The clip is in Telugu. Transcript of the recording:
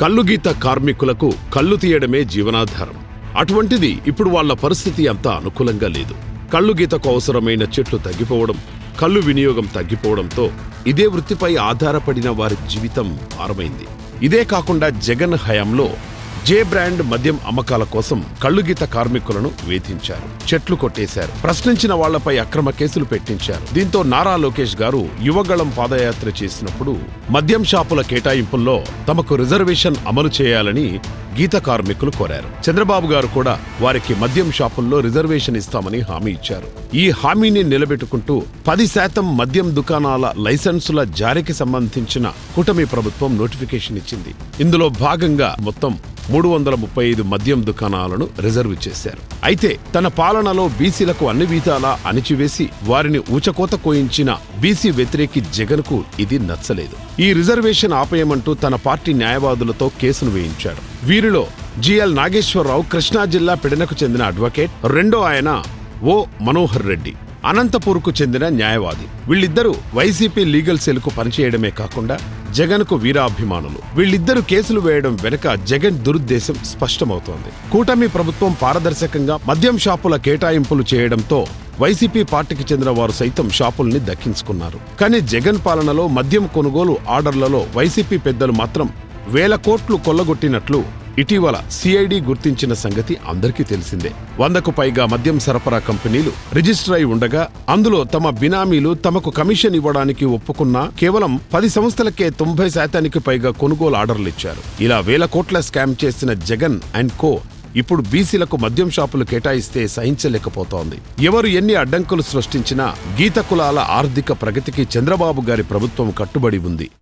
కల్లుగీత కార్మికులకు కళ్ళు తీయడమే జీవనాధారం. అటువంటిది ఇప్పుడు వాళ్ళ పరిస్థితి అంత అనుకూలంగా లేదు. కళ్ళుగీతకు అవసరమైన చెట్లు తగ్గిపోవడం కళ్ళు వినియోగం తగ్గిపోవడంతో ఇదే వృత్తిపై ఆధారపడిన వారి జీవితం భారమైంది. ఇదే కాకుండా జగన్ హయాంలో జే బ్రాండ్ మద్యం అమ్మకాల కోసం కళ్ళుగీత కార్మికులను వేధించారు. చెట్లు కొట్టేశారు. ప్రశ్నించిన వాళ్ళపై అక్రమ కేసులు పెట్టించారు. దీంతో నారా లోకేష్ గారు యువగళం పాదయాత్ర చేసినప్పుడు మద్యం షాపుల కేటాయింపుల్లో తమకు రిజర్వేషన్ అమలు చేయాలని గీత కార్మికులు కోరారు. చంద్రబాబు గారు కూడా వారికి మద్యం షాపుల్లో రిజర్వేషన్ ఇస్తామని హామీ ఇచ్చారు. ఈ హామీని నిలబెట్టుకుంటూ పది శాతం మద్యం దుకాణాల లైసెన్సుల జారీకి సంబంధించిన కూటమి ప్రభుత్వం నోటిఫికేషన్ ఇచ్చింది. ఇందులో భాగంగా మొత్తం మూడు వందల ముప్పై ఐదు మద్యం దుకాణాలను రిజర్వ్ చేశారు. అయితే తన పాలనలో బీసీలకు అన్ని విధాలా అణిచివేసి వారిని ఊచకోత కోయించిన బీసీ వ్యతిరేకి జగన్కు ఇది నచ్చలేదు. ఈ రిజర్వేషన్ ఆపేయమంటూ తన పార్టీ న్యాయవాదులతో కేసును వేయించాడు వీరిలో జిఎల్ నాగేశ్వరరావు కృష్ణా జిల్లా పిడనకు చెందిన అడ్వకేట్ రెండో ఆయన ఓ మనోహర్ రెడ్డి అనంతపూర్కు చెందిన న్యాయవాది. వీళ్ళిద్దరూ వైసీపీ లీగల్ సెల్కు పనిచేయడమే కాకుండా జగన్కు వీరాభిమానులు. వీళ్ళిద్దరు కేసులు వేయడం వెనుక జగన్ దురుద్దేశం స్పష్టమవుతోంది. కూటమి ప్రభుత్వం పారదర్శకంగా మద్యం షాపుల కేటాయింపులు చేయడంతో వైసీపీ పార్టీకి చెందిన వారు సైతం షాపుల్ని దక్కించుకున్నారు. కానీ జగన్ పాలనలో మద్యం కొనుగోలు ఆర్డర్లలో వైసీపీ పెద్దలు మాత్రం వేల కోట్లు కొల్లగొట్టినట్లు ఇటీవల సిఐడి గుర్తించిన సంగతి అందరికీ తెలిసిందే. వందకు పైగా మద్యం సరఫరా కంపెనీలు రిజిస్టర్ అయి ఉండగా అందులో తమ బినామీలు తమకు కమిషన్ ఇవ్వడానికి ఒప్పుకున్న కేవలం పది సంస్థలకే తొంభై శాతానికి పైగా కొనుగోలు ఆర్డర్లు ఇచ్చారు. ఇలా వేల కోట్ల స్కామ్ చేసిన జగన్ అండ్ కో ఇప్పుడు బీసీలకు మద్యం షాపులు కేటాయిస్తే సహించలేకపోతోంది. ఎవరు ఎన్ని అడ్డంకులు సృష్టించినా గీత కులాల ఆర్థిక ప్రగతికి చంద్రబాబు గారి ప్రభుత్వం కట్టుబడి ఉంది.